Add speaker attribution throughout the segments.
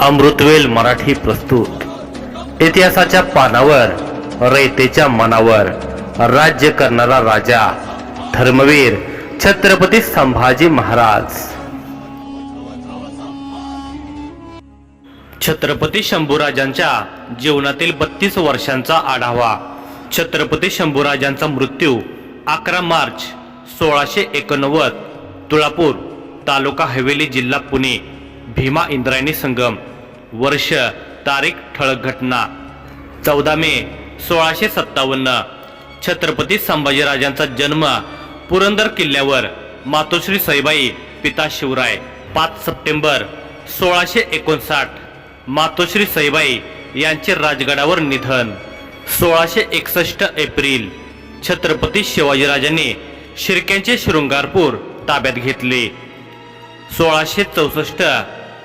Speaker 1: अमृतवेल मराठी प्रस्तुत. इतिहासाच्या पानावर रयतेच्या मनावर राज्य करणारा राजा धर्मवीर छत्रपती संभाजी महाराज. छत्रपती शंभूराजांच्या जीवनातील बत्तीस वर्षांचा आढावा छत्रपती शंभूराजांचा मृत्यू अकरा मार्च सोळाशे एकोणनव्वद तुळापूर तालुका हवेली जिल्हा पुणे. भीमा इंद्रायणी संगम वर्ष तारीख ठळक घटना. चौदा मे सोळाशे सत्तावन्न. छत्रपती संभाजीराजांचा जन्म पुरंदर किल्ल्यावर. मातोश्री सईबाई पिता शिवराय. पाच सप्टेंबर सोळाशे एकोणसाठ. मातोश्री सईबाई यांचे राजगडावर निधन. सोळाशे एकसष्ट एप्रिल छत्रपती शिवाजीराजांनी शिर्क्यांचे शृंगारपूर ताब्यात घेतले. सोळाशे चौसष्ट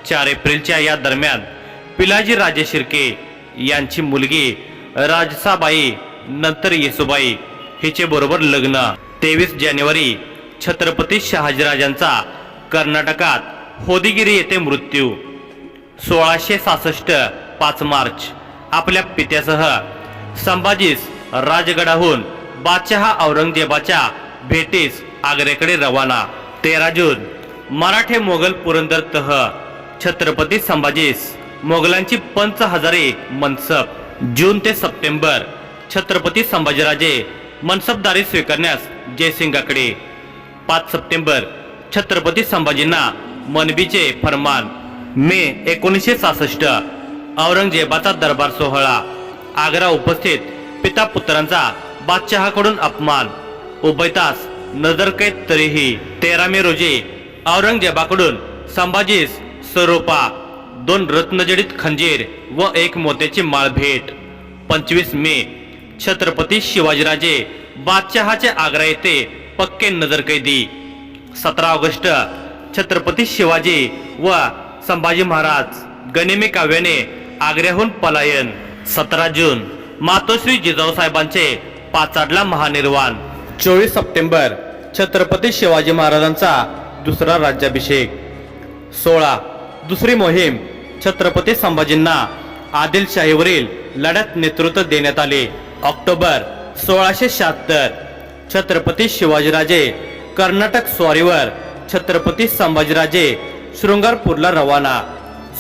Speaker 1: चार एप्रिलच्या या दरम्यान पिलाजी राजे शिर्के यांची मुलगी राजसाबाई नंतर येसुबाई हिचे बरोबर लग्न. तेवीस जानेवारी छत्रपती शहाजीराजांचा कर्नाटकात होदिगिरी येथे मृत्यू. सोळाशे सहासष्ट पाच मार्च आपल्या पित्यासह संभाजीस राजगडाहून बादशहा औरंगजेबाच्या भेटीस आग्र्याकडे रवाना. तेरा जून मराठे मोगल पुरंदर तह छत्रपती संभाजीस मोगलांची पंच हजारे मनसब. जून ते सप्टेंबर छत्रपती संभाजीराजे मनसबदारी स्वीकारण्यास जयसिंगाकडे. पाच सप्टेंबर छत्रपती संभाजींना मनबीचे फरमान. मे एकोणीसशे सहासष्ट औरंगजेबाचा दरबार सोहळा. आग्रा उपस्थित पिता पुत्रांचा बादशहाकडून अपमान. उभयतास नजर नजरकैद तरीही. तेरा मे रोजी औरंगजेबाकडून संभाजीस सरोपा दोन रत्नजडित खंजीर व एक मोत्याची माळ भेट पंचवीस मे छत्रपती शिवाजीराजे बादशहाचे आग्रा येथे पक्के नजरकैदी. सतरा ऑगस्ट छत्रपती शिवाजी व संभाजी महाराज गनिमी काव्याने आग्र्याहून पलायन. सतरा जून मातोश्री जिजाऊ साहेबांचे पाचाडला महानिर्वाण. चोवीस सप्टेंबर छत्रपती शिवाजी महाराजांचा दुसरा राज्याभिषेक. सोळा दुसरी मोहीम छत्रपती संभाजींना आदिलशाहीवरील लढ्यात नेतृत्व देण्यात आले. ऑक्टोबर सोळाशे शहात्तर छत्रपती शिवाजीराजे कर्नाटक स्वारीवर छत्रपती संभाजीराजे शृंगारपूरला रवाना.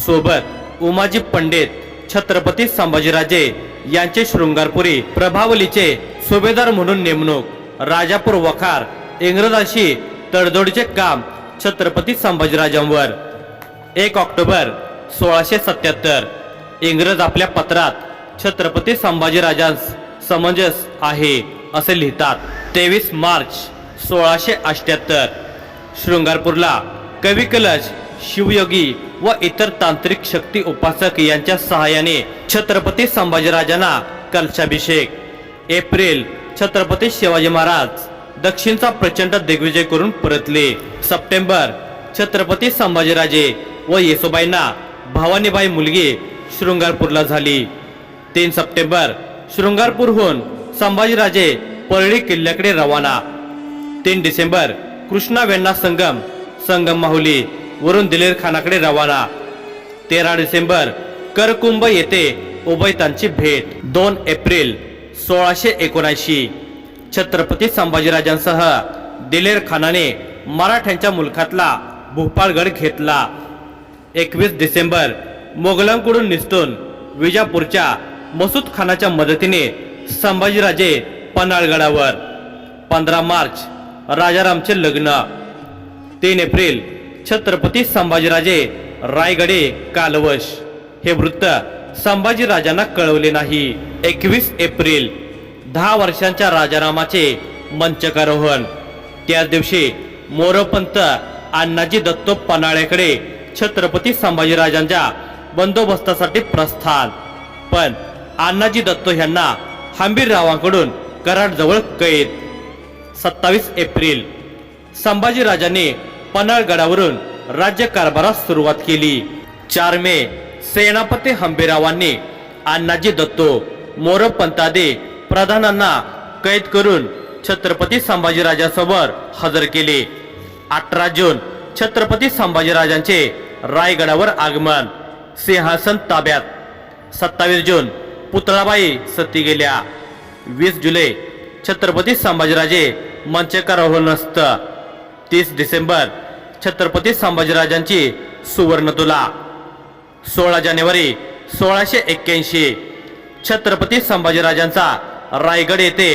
Speaker 1: सोबत उमाजी पंडित छत्रपती संभाजीराजे यांचे शृंगारपुरी प्रभावलीचे सुभेदार म्हणून नेमणूक. राजापूर वखार इंग्रजांशी तडजोडीचे काम छत्रपती संभाजीराजांवर. एक ऑक्टोबर सोळाशे सत्याहत्तर. इंग्रज आपल्या पत्रात छत्रपती संभाजीराजांस समंजस आहे असे लिहितात. तेवीस मार्च सोळाशे अठ्याहत्तर. शृंगारपूरला कवी कलश शिवयोगी व इतर तांत्रिक शक्ती उपासक यांच्या सहाय्याने छत्रपती संभाजीराजांना कलशाभिषेक. एप्रिल छत्रपती शिवाजी महाराज दक्षिणचा प्रचंड दिग्विजय करून परतले. सप्टेंबर छत्रपती संभाजीराजे व येसोबाईंना भवानीबाई मुलगी शृंगारपूरला झाली. तीन सप्टेंबर शृंगारपूरहून संभाजीराजे परळी किल्ल्याकडे रवाना. तीन डिसेंबर कृष्णा वेण्णा संगम संगम माहुली वरून दिलेर खानाकडे रवाना. तेरा डिसेंबर करकुंभ येथे उभयतांची भेट. दोन एप्रिल सोळाशे एकोणऐंशी छत्रपती संभाजीराजांसह दिलेर खानाने मराठ्यांच्या मुलखातला भोपाळगड घेतला. एकवीस डिसेंबर मोगलांकडून निसटून विजापूरच्या मसूद खानाच्या मदतीने संभाजीराजे पन्हाळगडावर. पंधरा मार्च राजारामचे लग्न. तीन एप्रिल छत्रपती संभाजीराजे रायगडे कालवश. हे वृत्त संभाजीराजांना कळवले नाही. एकवीस एप्रिल दहा वर्षांच्या राजारामाचे मंचकारोहण. त्याच दिवशी मोरपंत अण्णाजी दत्तो पन्हाळ्याकडे छत्रपती संभाजीराजांच्या बंदोबस्तासाठी प्रस्थान. पण अण्णाजी दत्तो यांना हंबीररावांकडून कराडजवळ कैद. सत्तावीस एप्रिल. संभाजीराजांनी पन्हाळगडावरून राज्यकारभारास सुरुवात केली. चार मे सेनापती हंबीरावांनी अण्णाजी दत्तो मोरपंतादे प्रधानांना कैद करून छत्रपती संभाजीराजांसमोर हजर केले. अठरा जून छत्रपती संभाजीराजांचे रायगडावर आगमन. सिंहासन ताब्यात. सत्तावीस जून पुतळाबाई सती गेल्या. वीस जुलै छत्रपती संभाजीराजे मंचकार नसत तीस डिसेंबर छत्रपती संभाजीराजांची सुवर्णतुला. सोळा जानेवारी सोळाशे एक्क्याऐंशी छत्रपती संभाजीराजांचा रायगड येथे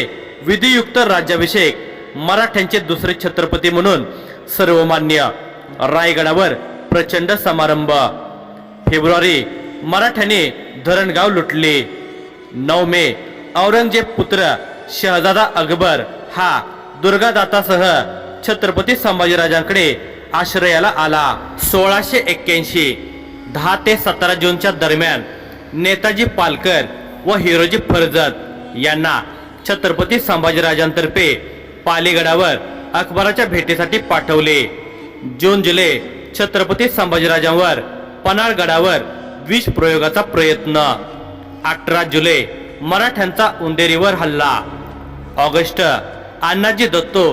Speaker 1: विधियुक्त राज्याभिषेक. मराठ्यांचे दुसरे छत्रपती म्हणून सर्वमान्य. रायगडावर प्रचंड समारंभ. फेब्रुवारी मराठ्यांनी धरणगाव लुटले. नऊ मे औरंगजेब पुत्र शहजादा अकबर हा दुर्गादातासह छत्रपती संभाजीराजांकडे आश्रयाला आला. सोळाशे एक्क्याऐंशी दहा ते सतरा जूनच्या दरम्यान नेताजी पालकर व हिरोजी फर्जत यांना छत्रपती संभाजीराजांतर्फे पालीगडावर अकबराच्या भेटीसाठी पाठवले. जून जुलै छत्रपती संभाजीराजांवर पन्हाळगडावर विष प्रयोगाचा प्रयत्न. अठरा जुलै मराठ्यांचा उंदेरीवर हल्ला. ऑगस्ट अण्णाजी दत्तो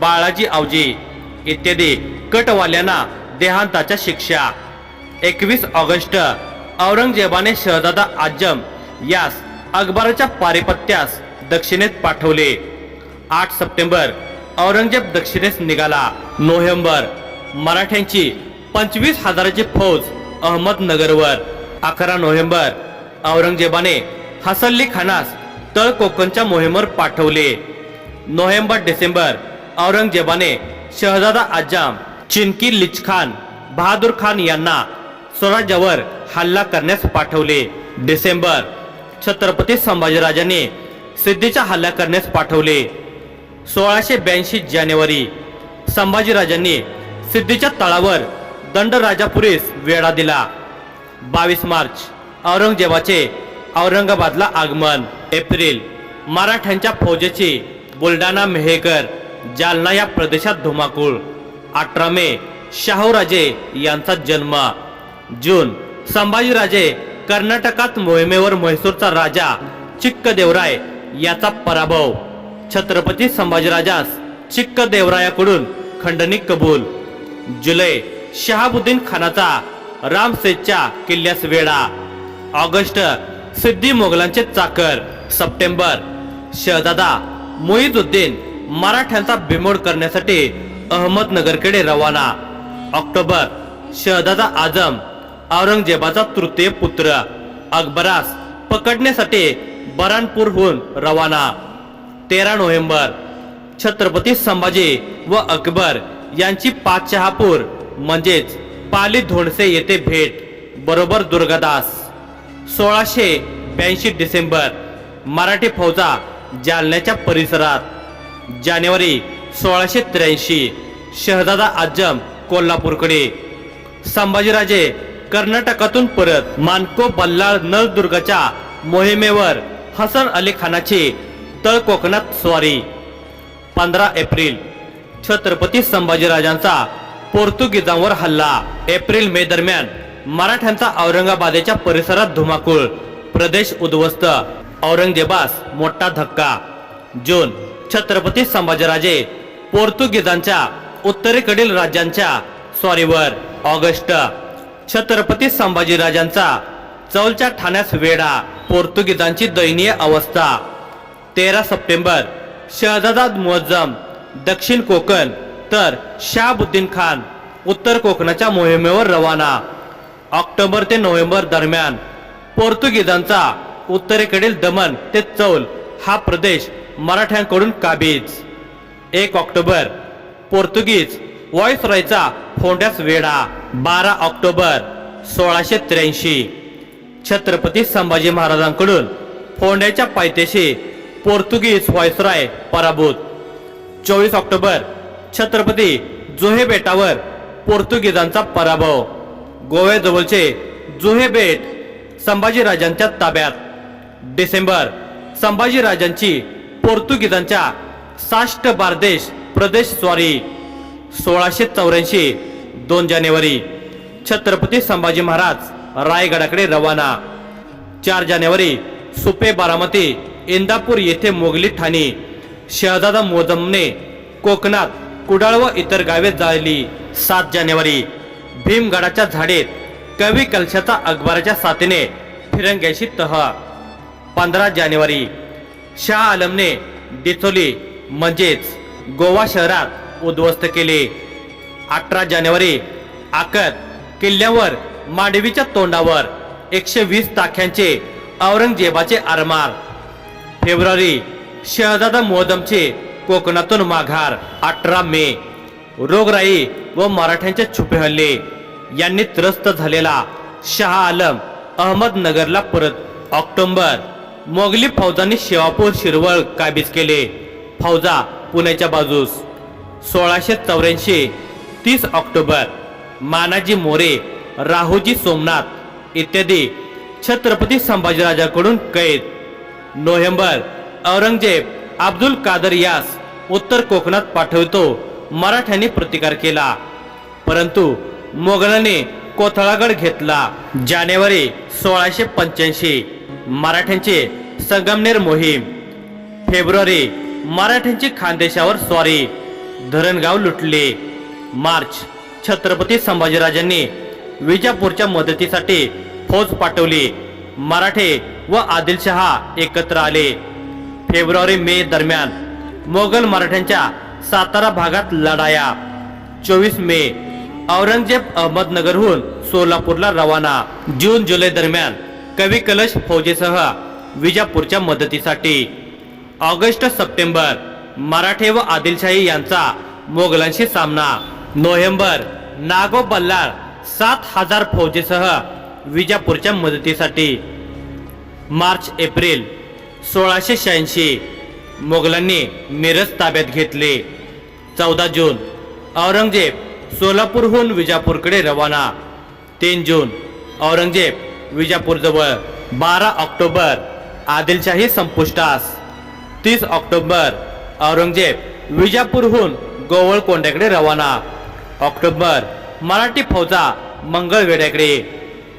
Speaker 1: बाळाजी आवजी इत्यादी कटवाल्यांना देहांताच्या शिक्षा. एकवीस ऑगस्ट औरंगजेबाने शहजादा आजम यास अकबराच्या पारिपत्यास दक्षिणेत पाठवले. आठ सप्टेंबर औरंगजेब दक्षिणेस निघाला. नोव्हेंबर मराठ्यांची पंचवीस हजाराची फौज अहमदनगरवर. अकरा नोव्हेंबर औरंगजेबाने हसल्ली खानास तळ कोकणच्या मोहिमेवर पाठवले. नोव्हेंबर डिसेंबर औरंगजेबाने शहजादा आजाम चिनकी लिचखान बहादूर खान यांना स्वराज्यावर हल्ला करण्यास पाठवले. डिसेंबर छत्रपती संभाजीराजाने सिद्धीचा हल्ला करण्यास पाठवले. सोळाशे ब्याऐंशी जानेवारी संभाजीराजांनी सिद्धीच्या तळावर दंडराजापुरीस वेढा दिला. बावीस मार्च औरंगजेबाचे औरंगाबादला आगमन. एप्रिल मराठ्यांच्या फौजेची बुलढाणा मेहेकर जालना या प्रदेशात धुमाकूळ. अठरा मे शाहूराजे यांचा जन्म. जून संभाजीराजे कर्नाटकात मोहिमेवर म्हैसूरचा राजा चिक्कदेवराय याचा पराभव. छत्रपती संभाजीराजास चिक्कदेवरायाकडून खंडणी कबूल. जुलै शहाबुद्दीन खानाचा रामसेजच्या किल्ल्यास वेढा. ऑगस्ट सिद्धी मोगलांचे चाकर. सप्टेंबर शहजादा मोईजुद्दीन मराठ्यांचा बिमोड करण्यासाठी अहमदनगरकडे रवाना. ऑक्टोबर शहजादा आजम औरंगजेबाचा तृतीय पुत्र. अकबरास पकडण्यासाठी बरानपूरहून रवाना. तेरा नोव्हेंबर छत्रपती संभाजी व अकबर यांची पाचशहापूर म्हणजेच पाली धोंडसे येथे भेट. बरोबर दुर्गादास. सोळाशे ब्याऐंशी डिसेंबर मराठी फौजा जालन्याच्या परिसरात. जानेवारी सोळाशे त्र्याऐंशी शहजादा आजम कोल्हापूरकडे. संभाजीराजे कर्नाटकातून परत मानको बल्लाळ नळदुर्गच्या मोहिमेवर हसन अली खानाची तळ कोकणात स्वारी. पंधरा एप्रिल छत्रपती संभाजीराजांचा पोर्तुगीजांवर हल्ला. एप्रिल मे दरम्यान मराठ्यांचा औरंगाबादेच्या परिसरात धुमाकूळ. प्रदेश उद्ध्वस्त. औरंगजेबास मोठा धक्का. जून छत्रपती संभाजीराजे पोर्तुगीजांच्या उत्तरेकडील राज्यांच्या स्वारीवर. ऑगस्ट छत्रपती संभाजीराजांचा चौलच्या ठाण्यास वेढा. पोर्तुगीजांची दयनीय अवस्था. तेरा सप्टेंबर शहजादा मुअज्जम दक्षिण कोकण तर शहाबुद्दीन खान उत्तर कोकणाच्या मोहिमेवर रवाना. ऑक्टोबर ते नोव्हेंबर दरम्यान पोर्तुगीजांचा उत्तरेकडील दमन ते चौल हा प्रदेश मराठ्यांकडून काबीज. एक ऑक्टोबर पोर्तुगीज व्हॉइसरॉयचा फोंड्यास वेढा. बारा ऑक्टोबर सोळाशे त्र्याऐंशी. छत्रपती संभाजी महाराजांकडून फोंड्याच्या पायथ्याशी पोर्तुगीज व्हॉइसरॉय पराभूत. चोवीस ऑक्टोबर छत्रपती जोहे बेटावर पोर्तुगीजांचा पराभव. गोव्याजवळचे जोहे बेट संभाजीराजांच्या ताब्यात. डिसेंबर संभाजीराजांची पोर्तुगीजांच्या साष्ट बारदेश प्रदेश स्वारी. सोळाशे चौऱ्याऐंशी दोन जानेवारी छत्रपती संभाजी महाराज रायगडाकडे रवाना. चार जानेवारी सुपे बारामती इंदापूर येथे मोगली ठाणी. शहजादा मोजमने कोकणात कुडाळ व इतर गावे जाळली सात जानेवारी भीमगडाच्या झाडेत कवी कलशाचा अकबराच्या साथीने फिरंग्याशी तह. पंधरा जानेवारी शाह आलमने डिचोली म्हणजेच गोवा शहरात उद्ध्वस्त केले. अठरा जानेवारी आकत किल्ल्यावर मांडवीच्या तोंडावर एकशे वीस ताख्यांचे औरंगजेबाचे आरमार. फेब्रुवारी शहजादा मोहदमचे कोकणातून माघार अठरा मे. रोगराई व मराठ्यांचे छुपे हल्ले. यांनी त्रस्त झालेला शहा आलम अहमदनगरला परत ऑक्टोबर. मोगली फौजांनी शेवापूर शिरवळ काबीज केले. फौजा पुण्याच्या बाजूस. सोळाशे चौऱ्याऐंशी तीस ऑक्टोबर. मानाजी मोरे राहुजी सोमनाथ इत्यादी छत्रपती संभाजीराजाकडून कैद. नोव्हेंबर औरंगजेब अब्दुल कादर यास उत्तर कोकणात पाठवतो. मराठ्यांनी प्रतिकार केला. परंतु मोगलांनी कोथळागड घेतला. जानेवारी सोळाशे पंच्याऐंशी. मराठ्यांचे संगमनेर मोहीम. फेब्रुवारी मराठ्यांची खानदेशावर स्वारी. धरणगाव लुटले. मार्च छत्रपती संभाजीराजांनी विजापूरच्या मदतीसाठी फौज पाठवली. मराठे व आदिलशहा एकत्र आले. फेब्रुवारी मे दरम्यान मोगल मराठ्यांच्या सातारा भागात लढाया. चोवीस मे औरंगजेब अहमदनगरहून सोलापूरला रवाना. जून जुलै दरम्यान कवी कलश फौजेसह विजापूरच्या मदतीसाठी. ऑगस्ट सप्टेंबर मराठे व आदिलशाही यांचा मोगलांशी सामना. नोव्हेंबर नागो बल्लाळ सात हजार फौजेसह विजापूरच्या मदतीसाठी. मार्च एप्रिल सोळाशे शहाऐंशी मोगलांनी मिरज ताब्यात घेतले. चौदा जून औरंगजेब सोलापूरहून विजापूरकडे रवाना. तीन जून औरंगजेब विजापूरजवळ. बारा ऑक्टोबर आदिलशाही संपुष्टास. तीस ऑक्टोबर औरंगजेब विजापूरहून गोवळकोंड्याकडे रवाना. ऑक्टोबर मराठी फौजा मंगळवेड्याकडे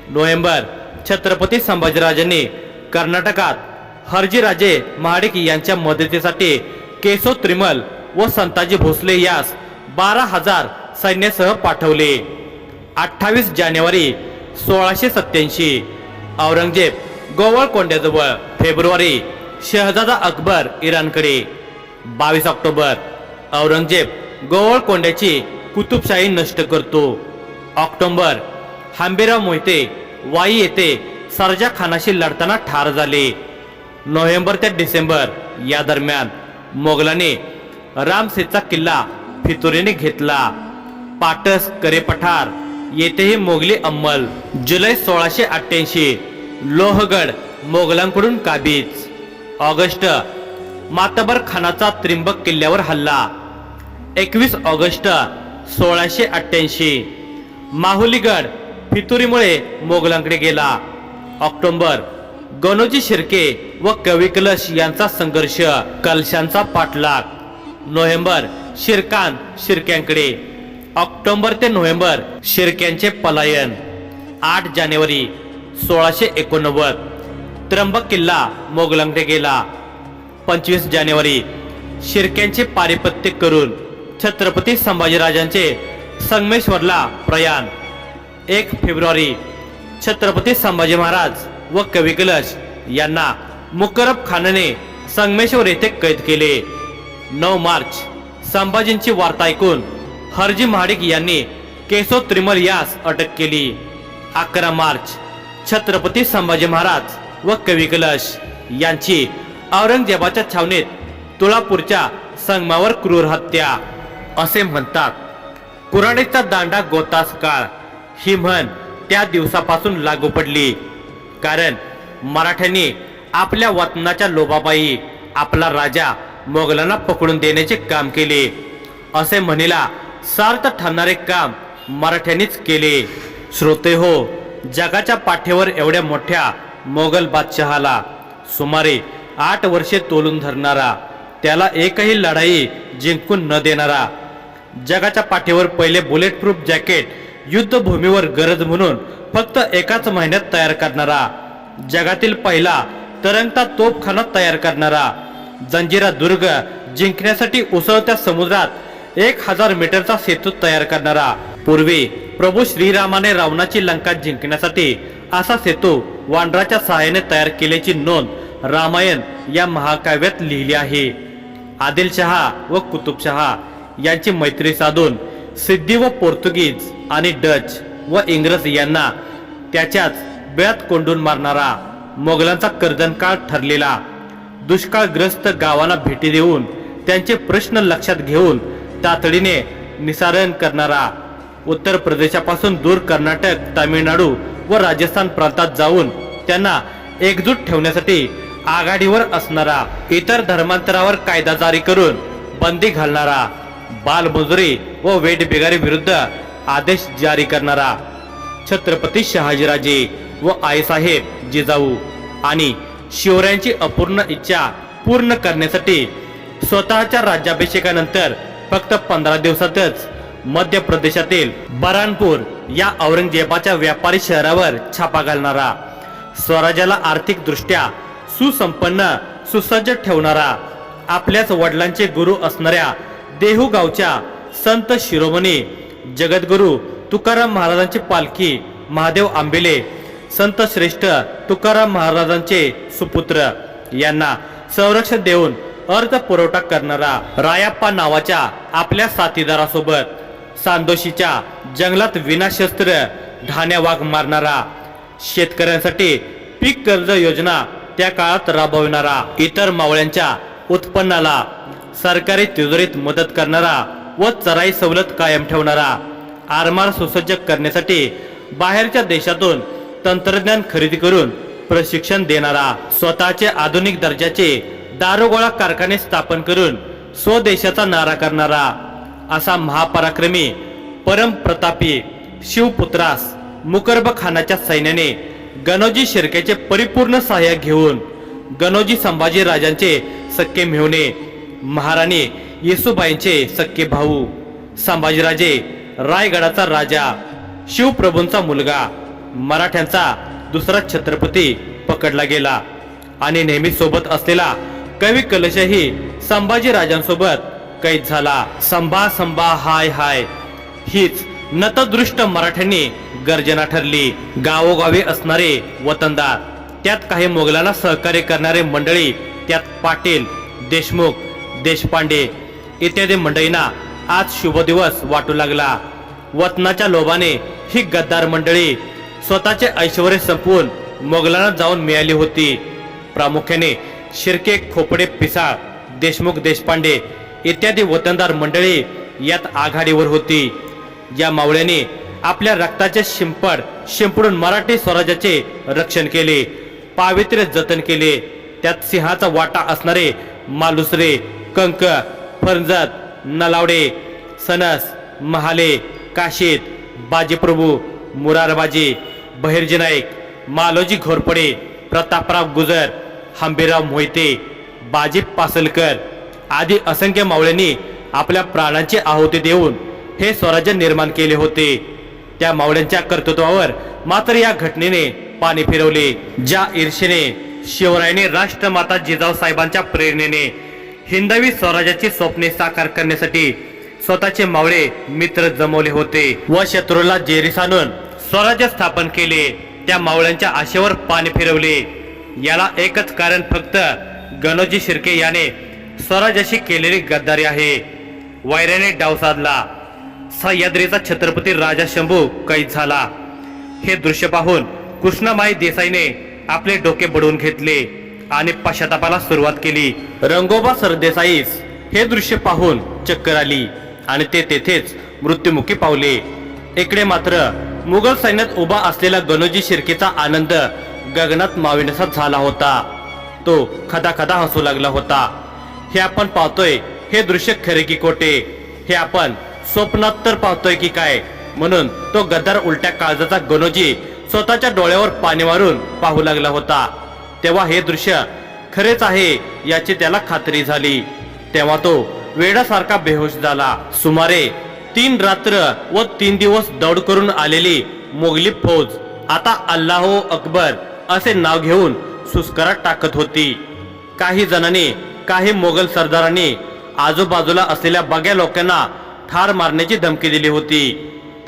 Speaker 1: नोव्हेंबर छत्रपती संभाजीराजांनी कर्नाटकात हरजीराजे महाडिक यांच्या मदतीसाठी केशव त्रिमल व संताजी भोसले यास बारा हजार सैन्यासह पाठवले. अठ्ठावीस जानेवारी सोळाशे सत्याऐंशी औरंगजेब गोवळकोंड्याजवळ फेब्रुवारी शहजादा अकबर इराणकडे. बावीस ऑक्टोबर औरंगजेब गोवळकोंड्याची कुतुबशाही नष्ट करतो. ऑक्टोबर हांबेराव मोहिते वाई येथे सरजा खानाशी लढताना ठार झाले. नोव्हेंबर ते डिसेंबर या दरम्यान मोगलांनी रामसेचा किल्ला फितुरीने घेतला. पाटस करे पठार येथेही मोगली अंमल. जुलै सोळाशे अठ्ठ्याऐंशी लोहगड मोगलांकडून काबीज. ऑगस्ट मातबर खानाचा त्रिंबक किल्ल्यावर हल्ला. एकवीस ऑगस्ट सोळाशे अठ्ठ्याऐंशी माहुलीगड फितुरीमुळे मोगलांकडे गेला. ऑक्टोबर गणोजी शिर्के व कविकलश यांचा संघर्ष कलशांचा पाठलाग. नोव्हेंबर शिरकान शिर्क्यांकडे. ऑक्टोबर ते नोव्हेंबर शिर्क्यांचे पलायन. आठ जानेवारी सोळाशे एकोणनव्वद. त्र्यंबक किल्ला मोगलांकडे गेला. पंचवीस जानेवारी शिर्क्यांचे पारिपत्य करून छत्रपती संभाजीराजांचे संगमेश्वरला प्रयाण. एक फेब्रुवारी छत्रपती संभाजी महाराज व कविकलश यांना मुकरब खानने संगमेश्वर येथे कैद केले. नऊ मार्च संभाजींची वार्ता ऐकून हरजी महाडिक यांनी केशव त्रिमल यास अटक केली. अकरा मार्च छत्रपती संभाजी महाराज व कविकलश यांची औरंगजेबाच्या छावणीत तुळापूरच्या संगमावर क्रूर हत्या. असे म्हणतात कुराणीचा दांडा गोतास काळ ही म्हण त्या दिवसापासून लागू पडली. कारण मराठ्यांनी आपल्या वतनाच्या लोभाबाई आपला राजा मोगलांना पकडून देण्याचे काम केले. असे म्हणीला सार्थ ठरणारे काम मराठ्यांनीच केले. श्रोते हो जगाच्या पाठीवर एवढ्या मोठ्या मोगल बादशहाला सुमारे आठ वर्षे तोलून धरणारा त्याला एकही लढाई जिंकून न देणारा जगाच्या पाठीवर पहिले बुलेट प्रूफ जॅकेट युद्धभूमीवर गरज म्हणून फक्त एकाच महिन्यात तयार करणारा जगातील पहिला तरंगता तोफखाना तयार करणारा जंजिरा दुर्ग जिंकण्यासाठी उसळत्या समुद्रात एक हजार मीटरचा सेतू तयार करणारा पूर्वी प्रभू श्रीरामाने रावणाची लंका जिंकण्यासाठी असा सेतू वांड्राच्या सहाय्याने तयार केल्याची नोंद रामायण या महाकाव्यात लिहिली आहे. आदिलशहा व कुतुबशहा यांची मैत्री साधून सिद्धी व पोर्तुगीज आणि डच व इंग्रज यांना त्याच्याच बेळात कोंडून मारणारा मोगलांचा कर्जनकाळ ठरलेला. दुष्काळग्रस्त गावांना भेटी देऊन त्यांचे प्रश्न लक्षात घेऊन तातडीने निसारण करणारा उत्तर प्रदेशापासून दूर कर्नाटक तामिळनाडू व राजस्थान प्रांतात जाऊन त्यांना एकजूट ठेवण्यासाठी आघाडीवर असणारा इतर धर्मांतरावर कायदा जारी करून बंदी घालणारा बालमजुरी व वेटबिगारी विरुद्ध आदेश जारी करणारा छत्रपती शहाजीराजे व आईसाहेब जिजाऊ आणि शिवरायांची अपूर्ण इच्छा पूर्ण करण्यासाठी स्वतःच्या राज्याभिषेकानंतर फक्त पंधरा दिवसातच मध्य प्रदेशातील बरानपूर या औरंगजेबाच्या व्यापारी शहरावर छापा घालणारा स्वराज्याला आर्थिक दृष्ट्या सुसंपन्न सुसज्ज ठेवणारा आपल्याच वडिलांचे गुरु असणाऱ्या देहू गावच्या संत शिरोमणी जगद्गुरू तुकाराम महाराजांची पालखी महादेव आंबेले संत श्रेष्ठ तुकाराम महाराजांचे सुपुत्र. यांना संरक्षण देऊन अर्थ पुरवठा करणारा रायाप्पा नावाच्या आपल्या साथीदारासोबत सांदोशीच्या जंगलात विनाशस्त्र ढाण्या वाघ मारणारा शेतकऱ्यांसाठी पीक कर्ज योजना त्या काळात राबविणारा इतर मावळ्यांच्या उत्पन्नाला सरकारी तिजोरीत मदत करणारा व चराई सवलत कायम ठेवणारा आरमार सुसज्ज करण्यासाठी बाहेरच्या देशातून तंत्रज्ञान खरेदी करून प्रशिक्षण देणारा स्वतःचे आधुनिक दर्जाचे दारुगोळा कारखाने स्थापन करून स्वदेशाचा नारा करणारा असा महापराक्रमी परमप्रतापी शिवपुत्रास मुकर्ब खानाच्या सैन्याने गणोजी शिर्केचे परिपूर्ण सहाय्य घेऊन गणोजी संभाजी राजांचे सख्खे मिळवणे महाराणी येसुबाईंचे सख्खे भाऊ संभाजीराजे रायगडाचा राजा शिवप्रभूंचा मुलगा मराठ्यांचा दुसरा छत्रपती पकडला गेला आणि नेहमी सोबत असलेला कवी कलशही संभाजी राजांसोबत कैद झाला. संभा संभा हाय हाय हीच नतदृष्ट मराठ्यांनी गर्जना ठरली. गावोगावी असणारे वतनदार त्यात काही मोगलांना सहकार्य करणारे मंडळी त्यात पाटील देशमुख देशपांडे इत्यादी मंडळींना आज शुभ दिवस वाटू लागला. वतनाच्या लोभाने ही गद्दार मंडळी स्वतःचे ऐश्वर संपवून मोगलांना जाऊन मिळाली होती. प्रामुख्याने शिर्के खोपडे पिसाळ देशमुख देशपांडे इत्यादी वतनदार मंडळी यात आघाडीवर होती. या मावळ्याने आपल्या रक्ताचे शिंपड शिंपडून मराठी स्वराज्याचे रक्षण केले पावित्र्य जतन केले. त्यात सिंहाचा वाटा असणारे मालुसरे कंक फरंजत नलावडे सनस महाले काशीद बाजीप्रभू मुरारबाजी बहिर्जी नाईक मालोजी घोरपडे प्रतापराव गुजर हंबीराव मोहिते बाजी पासलकर आदी असंख्य मावळ्यांनी आपल्या प्राणांची आहुती देऊन हे स्वराज्य निर्माण केले होते. त्या मावळ्यांच्या कर्तृत्वावर मात्र या घटनेने पाणी फिरवले. ज्या ईर्षेने शिवरायाने राष्ट्रमाता जिजाऊ साहेबांच्या प्रेरणेने हिंदवी स्वराज्याची स्वप्ने साकार करण्यासाठी स्वतःचे मावळे मित्र जमवले होते. व शत्रूला जेरीस आणून स्वराज्य स्थापन केले. त्या मावळ्यांच्या आशेवर पाणी फिरवले. याला एकच कारण फक्त गणोजी शिर्के याने स्वराज्याशी केलेली गद्दारी आहे. वैऱ्याने डाव साधला. सह्याद्रीचा छत्रपती राजा शंभू कैद झाला. हे दृश्य पाहून कृष्णामाई देसाईने आपले डोके बडवून घेतले. आणि पश्चातापाला सुरुवात केली. रंगोबा सरदेसाईस हे दृश्य पाहून चक्कर आली आणि ते तेथेच मृत्युमुखी पावले. इकडे मात्र मुघल सैन्यात उभा असलेला गणोजी शिर्केचा आनंद गगनात माविण्याचा झाला होता. तो खदा खदा हसू लागला होता. हे आपण पाहतोय हे दृश्य खरे की कोटे हे आपण स्वप्नात तर पाहतोय की काय? म्हणून तो गद्दार उलट्या काळजाचा गणोजी स्वतःच्या डोळ्यावर पाणी मारून पाहू लागला होता. तेव्हा हे दृश्य खरेच आहे याची त्याला खात्री झाली. तेव्हा तो वेडासारखा बेहोश झाला. सुमारे तीन रात्र व तीन दिवस दौड करून आलेली मोगली फौज आता अल्लाहो अकबर असे नाव घेऊन सुस्करात टाकत होती. काही जणांनी काही मोगल सरदारांनी आजूबाजूला असलेल्या बग्या लोकांना ठार मारण्याची धमकी दिली होती.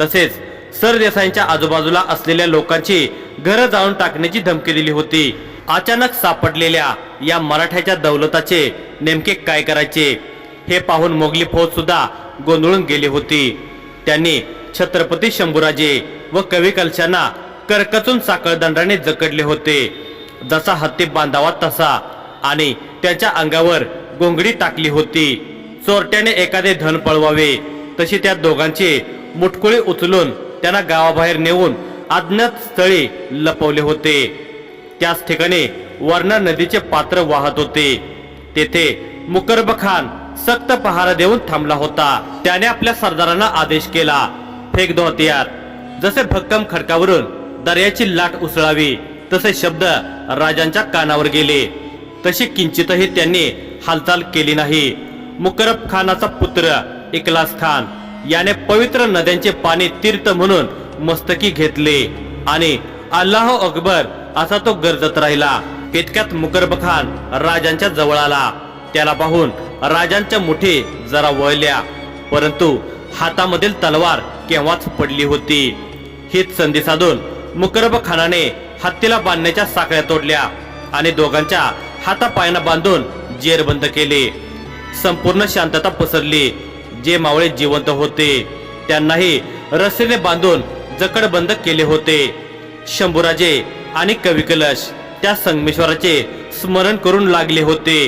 Speaker 1: तसेच सरदेसाईंच्या आजूबाजूला असलेल्या लोकांची घरं जाळून टाकण्याची धमकी दिली होती. अचानक सापडलेल्या या मराठ्याच्या दौलताचे नेमके काय करायचे हे पाहून मोगली फौज सुद्धा गोंधळून गेली होती. त्यांनी छत्रपती शंभूराजे व कवी कलशांना करकचून साखळदंडाने जकडले होते. जसा हत्ती बांधावा तसा आणि त्याच्या अंगावर गोंगडी टाकली होती. चोरट्याने एखादे धन पळवावे तशी त्या दोघांची मुटकुळी उचलून त्यांना गावाबाहेर नेऊन अज्ञात स्थळी लपवले होते. त्याच ठिकाणी वर्णा नदीचे पात्र वाहत होते. तेथे मुकरब खान सक्त पहारा देऊन थांबला होता. त्याने आपल्या सरदारांना आदेश केला फेक दो हतियार जसे भक्कम खडकावरून दर्याची लाट उसळावी तसे शब्द राजांच्या कानावर गेले. तशी किंचितही त्यांनी हालचाल केली नाही. मुकरब खानाचा पुत्र इकलास खान याने पवित्र नद्यांचे पाणी तीर्थ म्हणून मस्तकी घेतले आणि अल्लाह अकबर असा तो गरजत राहिला. इतक्यात मुकरब खान राजांच्या जवळ आला. त्याला पाहून राजांच्या मुठी जरा वळल्या. परंतु हातामधील तलवार केव्हाच पडली होती? हीच संधी साधून मुकरब खानाने हत्तीला बांधण्याच्या साखळ्या तोडल्या आणि दोघांच्या हातापायांना बांधून जेरबंद केले. संपूर्ण शांतता पसरली. जे मावळे जिवंत होते त्यांनाही रस्सीने बांधून जकडबंद केले होते. शंभूराजे आणि कविकलश त्या संगमेश्वराचे स्मरण करून लागले होते.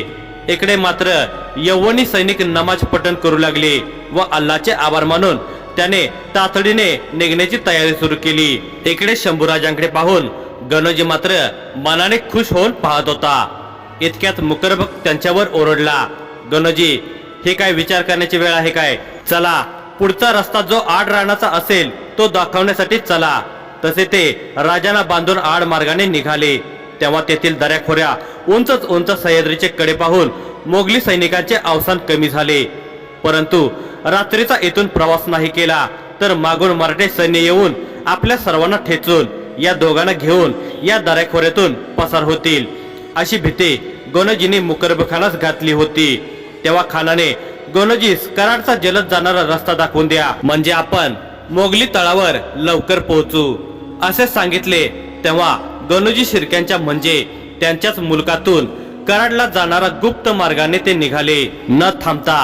Speaker 1: इकडे मात्र यवनी सैनिक नमाज पठण करू लागले व अल्लाचे आभार मानून त्याने तातडीने निघण्याची तयारी सुरू केली. इकडे शंभूराजांकडे पाहून गणोजी मात्र मनाने खुश होऊन पाहत होता. इतक्यात मुकरब त्यांच्यावर ओरडला गणोजी हे काय विचार करण्याची वेळ आहे काय? चला पुढचा रस्ता जो आड राहण्याचा असेल तो दाखवण्यासाठी चला. तसे ते राजांना बांधून आड मार्गाने निघाले. तेव्हा तेथील दऱ्याखोऱ्या उंचच उंच सह्याद्रीचे कडे पाहून मोगली सैनिकांचे अवसान कमी झाले. परंतु रात्रीचा येथून प्रवास नाही केला तर मागून मराठे सैन्य येऊन आपल्या सर्वांना ठेचून या दोघांना घेऊन या दऱ्याखोऱ्यातून पसार होतील. अशी भीती गोनजीने मुकरब खानास घातली होती. तेव्हा खानाने गोनजीस कराडचा जलद जाणारा रस्ता दाखवून द्या. म्हणजे आपण मोगली तळावर लवकर पोहोचू. असे सांगितले. तेव्हा गणोजी शिर्क्यांच्या म्हणजे त्यांच्याच मुलकातून कराडला जाणारा गुप्त मार्गाने ते निघाले. न थांबता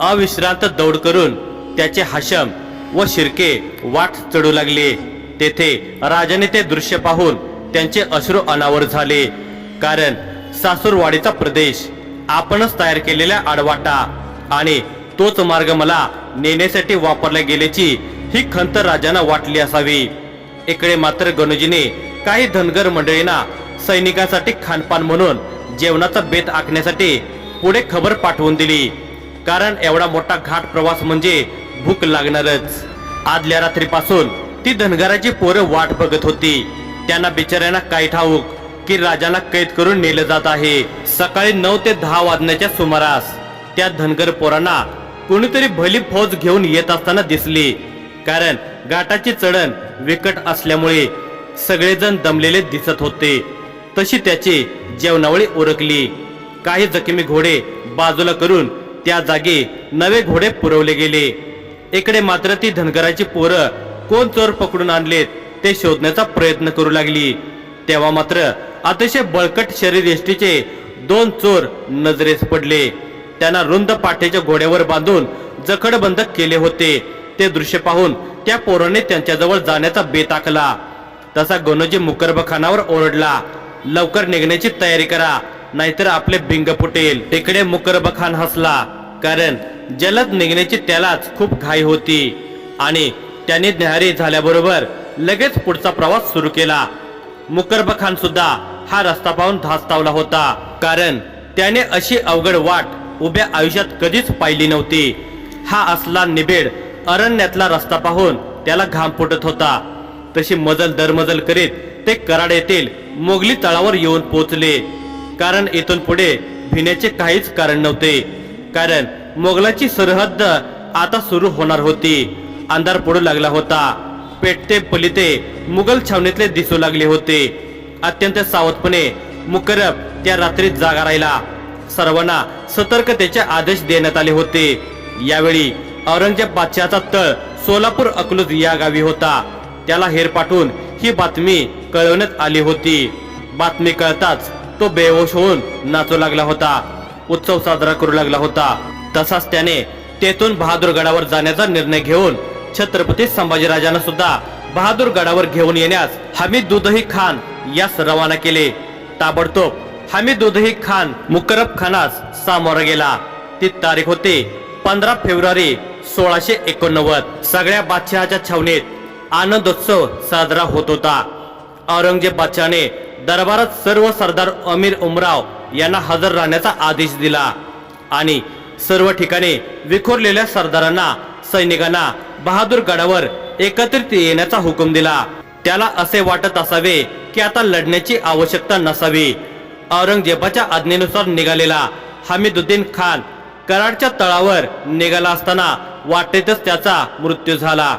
Speaker 1: अविश्रांत दौड करून त्याचे हाशम व शिर्के वाट चढू लागले. तेथे राजाने ते दृश्य पाहून त्यांचे अश्रू अनावर झाले. कारण सासूरवाडीचा प्रदेश आपणच तयार केलेल्या आडवाटा आणि तोच मार्ग मला नेण्यासाठी वापरला गेल्याची ही खंत राजांना वाटली असावी. इकडे मात्र गणोजीने काही धनगर मंडळींना सैनिकांसाठी खानपान म्हणून जेवणाचा बेत आखण्यासाठी पुढे खबर पाठवून दिली. कारण एवढा मोठा घाट प्रवास म्हणजे भूक लागणारच. आदल्या रात्रीपासून ती धनगराची पोरं वाट बघत होती. त्यांना बिचाऱ्यांना काय ठाऊक की राजांना कैद करून नेलं जात आहे. सकाळी नऊ ते दहा वाजण्याच्या सुमारास त्या धनगर पोरांना कोणीतरी भली फौज घेऊन येत असताना दिसली. कारण घाटाची चढण विकट असल्यामुळे सगळेजण दमलेले दिसत होते. तशी त्याची जेवणावळी उरकली. काही जखमी घोडे बाजूला करून त्या जागी नवे घोडे पुरवले गेले. इकडे मात्र ती धनगराची पोरं कोण चोर पकडून आणलेत ते शोधण्याचा प्रयत्न करू लागली. तेव्हा मात्र अतिशय बळकट शरीर एष्टीचे दोन चोर नजरेस पडले. त्यांना रुंद पाठीच्या घोड्यावर बांधून जखडबंद केले होते. ते दृश्य पाहून त्या पोराने त्यांच्याजवळ जाण्याचा बेत आखला. तसा गणोजी मुकरबखानावर ओरडला लवकर निघण्याची तयारी करा नाहीतर आपले बिंग फुटेल. तिकडे मुकरबखान हसला कारण जलद निघण्याची त्यालाच खूप घाई होती आणि त्याने न्याहारी झाल्याबरोबर लगेच पुढचा प्रवास सुरू केला. मुकरबखान सुद्धा हा रस्ता पाहून धास्तावला होता कारण त्याने अशी अवघड वाट उभ्या आयुष्यात कधीच पाहिली नव्हती. हा असला निबेड अरण्यातला रस्ता पाहून त्याला घाम फुटत होता. तशी मजल दरमजल करीत ते कराड येथील मोगली तळावर येऊन पोहोचले. कारण इथून पुढे भिण्याचे काहीच कारण नव्हते. कारण मोगलाची सरहद्द आता सुरू होणार होती. अंधार पडू लागला होता. पेटते पलिते मुघल छावणीतले दिसू लागले होते. अत्यंत सावधपणे मुकरब त्या रात्री जागा राहिला. सर्वांना सतर्कतेचे आदेश देण्यात आले होते. यावेळी औरंगजेब बादशहाचा तळ सोलापूर अकलूज या गावी होता. त्याला हेर पाठवून ही बातमी कळवण्यात आली होती. बातमी कळताच तो बेहोश होऊन नाचू लागला होता. उत्सव साजरा करू लागला होता. तसाच त्याने तेथून बहादूर गडावर जाण्याचा निर्णय घेऊन छत्रपती संभाजीराजांना सुद्धा बहादूर गडावर घेऊन येण्यास हमीद दुधही खान यास रवाना केले. ताबडतोब हमीद दुधही खान मुकरब खानास सामोरा गेला. ती तारीख होती पंधरा फेब्रुवारी सोळाशे एकोणनव्वद. सगळ्या बादशहाच्या छावणीत आनंदोत्सव साजरा होत होता. औरंगजेब बादशहाने दरबारात सर्व सरदार अमीर उमराव यांना हजर राहण्याचा आदेश दिला आणि सर्व ठिकाणी विखुरलेल्या सरदारांना सैनिकांना बहादूर गडावर एकत्रित येण्याचा हुकूम दिला. त्याला असे वाटत असावे की आता लढण्याची आवश्यकता नसावी. औरंगजेबाच्या आज्ञेनुसार निघालेला हमीदुद्दीन खान कराडच्या तळावर निघाला असताना वाटेतच त्याचा मृत्यू झाला.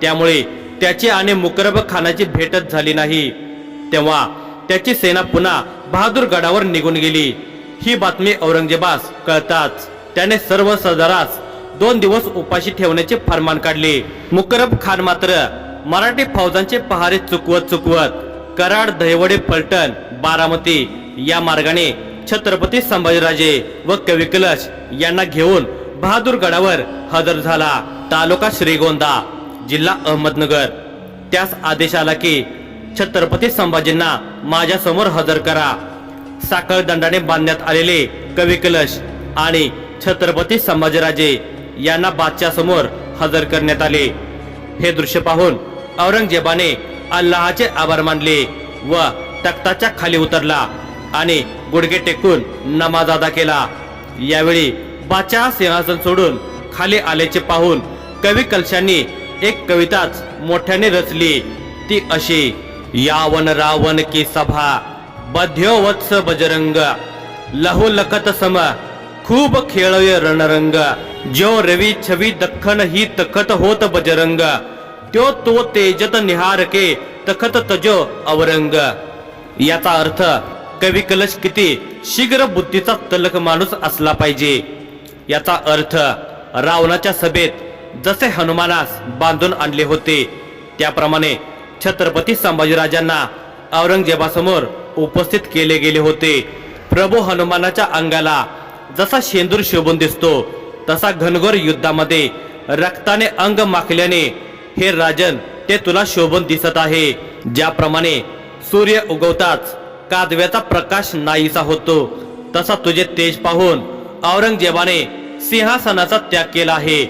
Speaker 1: त्यामुळे त्याची आणि मुकरब खानाची भेटच झाली नाही. तेव्हा त्याची सेना पुन्हा बहादूरगडावर निघून गेली. ही बातमी औरंगजेबास कळताच त्याने सर्व सरदारास दोन दिवस उपाशी ठेवण्याचे फरमान काढले. मुकरब खान मात्र मराठी फौजांचे पहारे चुकवत चुकवत कराड दहिवडे फलटण बारामती या मार्गाने छत्रपती संभाजीराजे व कविकलश यांना घेऊन बहादूरगडावर हजर झाला तालुका श्रीगोंदा जिल्हा अहमदनगर. त्यास आदेश आला की छत्रपती संभाजींना माझ्यासमोर हजर करा. साखळ दंडाने बांधण्यात आलेले कविकलश आणि छत्रपती संभाजीराजे यांना बादशा समोर हजर करण्यात आले. हे दृश्य पाहून औरंगजेबाने अल्लाहाचे आभार मानले व तख्ताच्या खाली उतरला आणि गुडघे टेकून नमाज अदा केला. यावेळी बाचा सिंहासन सोडून खाली आल्याचे पाहून कवी कलशांनी एक कविताच मोठ्याने रचली. ती अशी यावन रावण की सभा बध्यो वत्स बजरंग लहू लखत सम खूप खेळय रणरंग जो रवी छवी दख्खन ही तखत होत बजरंग त्यो तो तेजत निहारके तखत तजो अवरंग. याचा अर्थ कवी कलश किती शीघ्र बुद्धीचा तलक माणूस असला पाहिजे. याचा अर्थ रावणाच्या सभेत जसे हनुमानास बांधून आणले होते त्याप्रमाणे छत्रपती संभाजीराजांना औरंगजेबासमोर उपस्थित केले गेले होते. प्रभू हनुमानाच्या अंगाला जसा शेंदूर शोभून दिसतो तसा घनघोर युद्धामध्ये रक्ताने अंग माखल्याने हे राजन ते तुला शोभून दिसत आहे. ज्याप्रमाणे सूर्य उगवताच कादव्याचा प्रकाश नाहीसा होतो. तसा तुझे तेज पाहून औरंगजेबाने सिंहासनाचा त्याग केला आहे.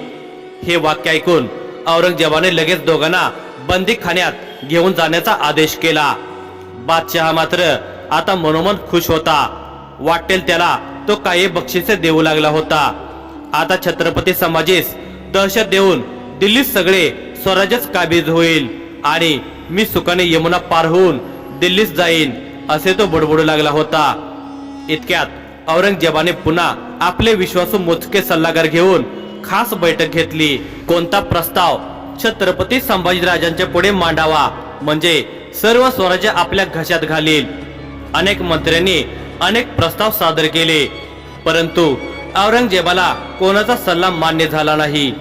Speaker 1: हे वाक्य ऐकून औरंगजेबाने लगेच दोघांना बंदीखान्यात घेऊन जाण्याचा आदेश केला. बादशहा मात्र आता मनोमन खुश होता. वाटेल त्याला तो काही बक्षिसे देऊ लागला होता. आता छत्रपती समाजेस दहशत देऊन दिल्लीत सगळे स्वराज्यच काबीज होईल आणि मी सुखाने यमुना पार होऊन दिल्लीत जाईन. असे तो बडबडू लागला होता. इतक्यात औरंगजेबाने पुन्हा आपले विश्वासू मोजके सल्लागार घेऊन खास बैठक घेतली. कोणता प्रस्ताव? छत्रपती संभाजीराजांच्या पुढे मांडावा. म्हणजे सर्व स्वराज्य आपल्या घशात घालील. अनेक मंत्र्यांनी अनेक प्रस्ताव सादर केले. परंतु औरंगजेबाला कोणाचा सल्ला मान्य झाला नाही.